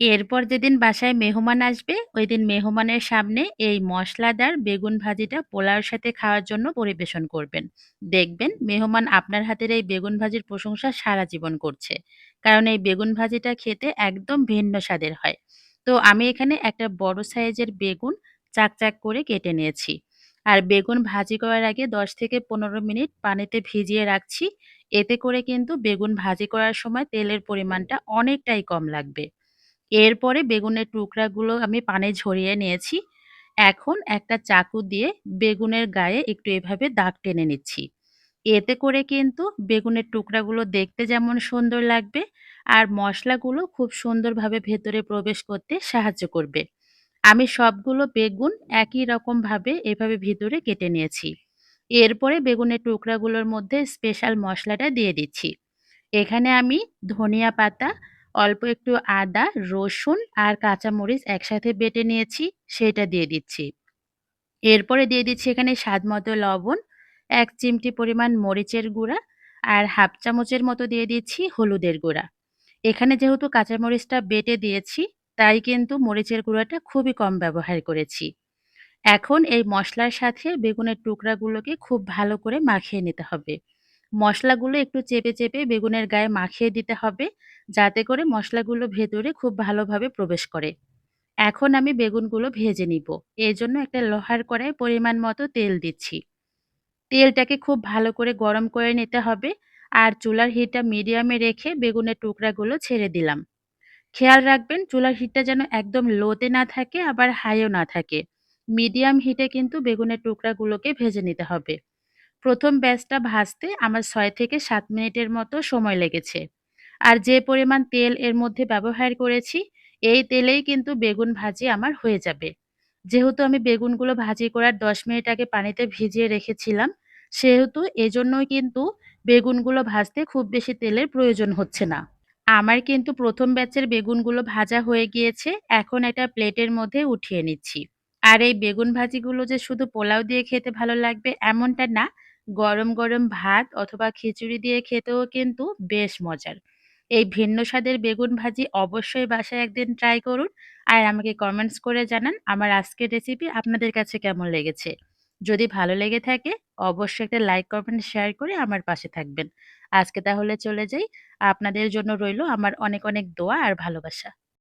এরপর যেদিন বাসায় মেহমান আসবে, ওই দিন মেহমানের সামনে এই মশলাদার বেগুন ভাজিটা পোলাওর সাথে খাওয়ার জন্য পরিবেশন করবেন। দেখবেন মেহমান আপনার হাতের এই বেগুন ভাজির প্রশংসা সারা জীবন করছে। কারণ এই বেগুন ভাজিটা খেতে একদম ভিন্ন স্বাদের হয়। তো আমি এখানে একটা বড় সাইজের বেগুন চাক, চাক করে কেটে নিয়েছি। আর বেগুন ভাজি করার আগে ১০ থেকে ১৫ মিনিট পানিতে ভিজিয়ে রাখছি। এতে করে কিন্তু বেগুন ভাজি করার সময় তেলের পরিমাণটা অনেকটাই কম লাগবে। এরপরে বেগুনের টুকরাগুলো আমি পানে ঝরিয়ে নিয়েছি। এখন একটা চাকু দিয়ে বেগুনের গায়ে একটু এভাবে দাগ টেনে নিচ্ছি। এতে করে কিন্তু বেগুনের টুকরাগুলো দেখতে যেমন সুন্দর লাগবে আর মশলাগুলো খুব সুন্দরভাবে ভেতরে প্রবেশ করতে সাহায্য করবে। আমি সবগুলো বেগুন একই রকমভাবে এভাবে ভিতরে কেটে নিয়েছি। এরপরে বেগুনের টুকরাগুলোর মধ্যে স্পেশাল মশলাটা দিয়ে দিচ্ছি। এখানে আমি ধনিয়া পাতা অল্প একটু আদা, রসুন আর কাঁচামরিচ একসাথে বেটে নিয়েছি, সেটা দিয়ে দিচ্ছি। এরপরে দিয়ে দিচ্ছি এখানে স্বাদমতো লবণ, এক চিমটি পরিমাণ মরিচের গুঁড়া আর হাফ চামচের মতো দিয়ে দিচ্ছি হলুদের গুঁড়া। এখানে যেহেতু কাঁচামরিচটা বেটে দিয়েছি, তাই কিন্তু মরিচের গুঁড়াটা খুবই কম ব্যবহার করেছি। এখন এই মশলার সাথে বেগুনের টুকরাগুলোকে খুব ভালো করে মাখিয়ে নিতে হবে। মসলাগুলো একটু চেপে, চেপে বেগুনের গায়ে মাখিয়ে দিতে হবে, যাতে করে মশলাগুলো ভেতরে খুব ভালোভাবে প্রবেশ করে। এখন আমি বেগুনগুলো ভেজে নিব। এর জন্য একটা লোহার কড়াই পরিমাণ মতো তেল দিচ্ছি। তেলটাকে খুব ভালো করে গরম করে নিতে হবে আর চুলার হিটটা মিডিয়ামে রেখে বেগুনের টুকরাগুলো ছেড়ে দিলাম। খেয়াল রাখবেন চুলার হিটটা যেন একদম লোতে না থাকে আবার হাইও না থাকে। মিডিয়াম হিটে কিন্তু বেগুনের টুকরাগুলোকে ভেজে নিতে হবে। প্রথম ব্যাচটা ভাজতে আমার ছয় থেকে সাত মিনিটের মতো সময় লেগেছে। আর যে পরিমাণ তেল এর মধ্যে ব্যবহার করেছি, এই তেলেই কিন্তু বেগুন ভাজি আমার হয়ে যাবে। যেহেতু আমি বেগুনগুলো ভাজি করার ১০ মিনিট আগে পানিতে ভিজিয়ে রেখেছিলাম, সেহেতু এজন্যই কিন্তু বেগুনগুলো ভাজতে খুব বেশি তেলের প্রয়োজন হচ্ছে না। আমার কিন্তু প্রথম ব্যাচের বেগুনগুলো ভাজা হয়ে গিয়েছে। এখন এটা প্লেটের মধ্যে উঠিয়ে নিচ্ছি। আর এই বেগুন ভাজিগুলো যে শুধু পোলাও দিয়ে খেতে ভালো লাগবে এমনটা না। গরম, গরম ভাত অথবা খিচুড়ি দিয়ে খেতেও কিন্তু বেশ মজার। এই ভিন্ন স্বাদের বেগুন ভাজি অবশ্যই বাসায় একদিন ট্রাই করুন। আর আমাকে কমেন্টস করে জানান আমার আজকের রেসিপি আপনাদের কাছে কেমন লেগেছে। যদি ভালো লেগে থাকে অবশ্যই একটা লাইক, কমেন্ট, শেয়ার করে আমার পাশে থাকবেন। আজকে তাহলে চলে যাই। আপনাদের জন্য রইল আমার অনেক, অনেক দোয়া আর ভালোবাসা।